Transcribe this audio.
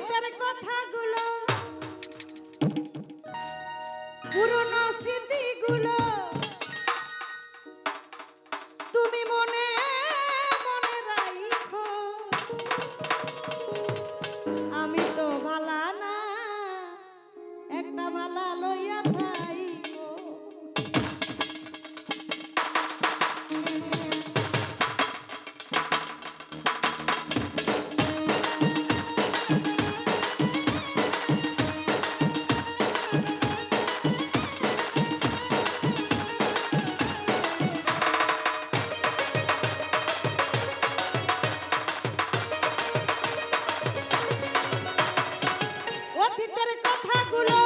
অতীতের কথাগুলো, পুরনো স্মৃতিগুলো, তুমি মনে মনে রাখো আমি তো ভালা না, একটা ভালা লইয়া থাইকো কথাগুলো